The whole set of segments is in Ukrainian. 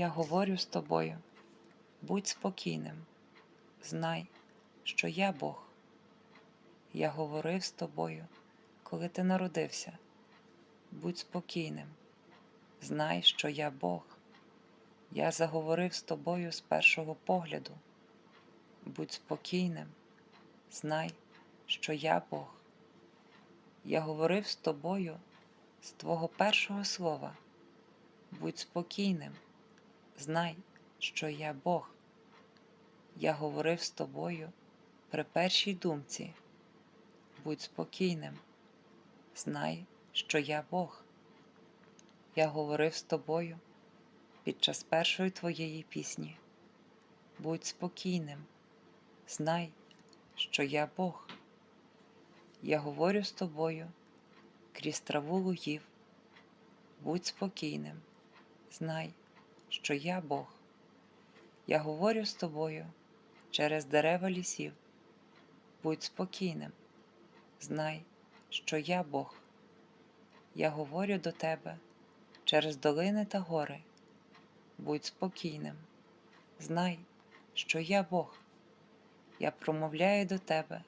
Я говорю з тобою, будь спокійним, знай, що я Бог. Я говорив з тобою, коли ти народився. Будь спокійним, знай, що я Бог. Я заговорив з тобою з першого погляду. Будь спокійним, знай, що я Бог. Я говорив з тобою з твого першого слова. Будь спокійним, знай, що я Бог. Я говорив з тобою при першій думці. Будь спокійним, знай, що я Бог. Я говорив з тобою під час першої твоєї пісні. Будь спокійним, знай, що я Бог. Я говорю з тобою крізь траву лугів. Будь спокійним, знай, що я Бог. Я говорю з тобою через дерева лісів. Будь спокійним, знай, що я Бог. Я говорю до тебе через долини та гори. Будь спокійним, знай, що я Бог. Я промовляю до тебе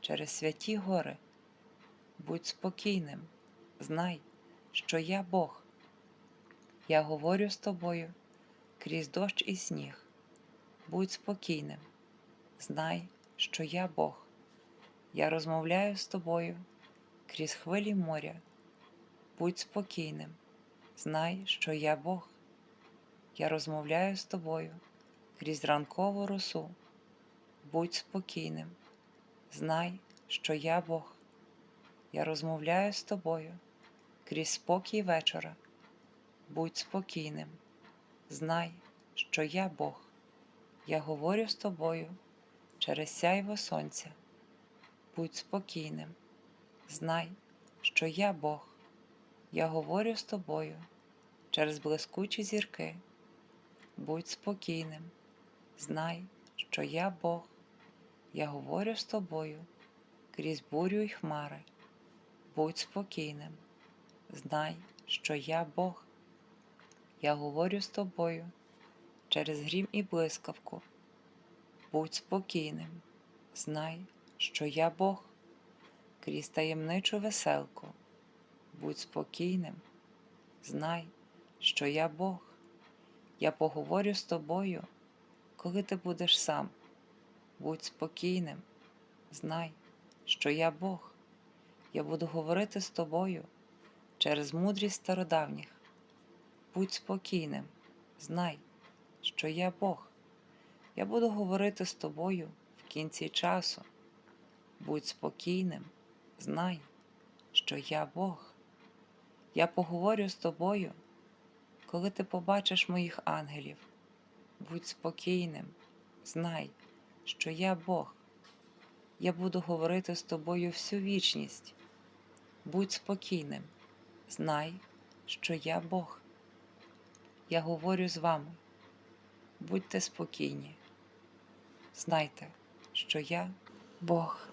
через святі гори. Будь спокійним, знай, що я Бог. Я говорю з тобою крізь дощ і сніг. Будь спокійним, знай, що я Бог. Я розмовляю з тобою крізь хвилі моря. Будь спокійним, знай, що я Бог. Я розмовляю з тобою крізь ранкову росу. Будь спокійним, знай, що я Бог. Я розмовляю з тобою крізь спокій вечора. Будь спокійним, знай, що я Бог. Я говорю з тобою через сяйво сонця. Будь спокійним, знай, що я Бог. Я говорю з тобою через блискучі зірки. Будь спокійним, знай, що я Бог. Я говорю з тобою крізь бурю й хмари. Будь спокійним, знай, що я Бог. Я говорю з тобою через грім і блискавку. Будь спокійним, знай, що я Бог, крізь таємничу веселку. Будь спокійним, знай, що я Бог. Я поговорю з тобою, коли ти будеш сам. Будь спокійним, знай, що я Бог. Я буду говорити з тобою через мудрість стародавніх. Будь спокійним, знай, що я Бог. Я буду говорити з тобою в кінці часу. Будь спокійним, знай, що я Бог. Я поговорю з тобою, коли ти побачиш моїх ангелів. Будь спокійним, знай, що я Бог. Я буду говорити з тобою всю вічність. Будь спокійним, знай, що я Бог. Я говорю з вами. Будьте спокійні. Знайте, що я Бог.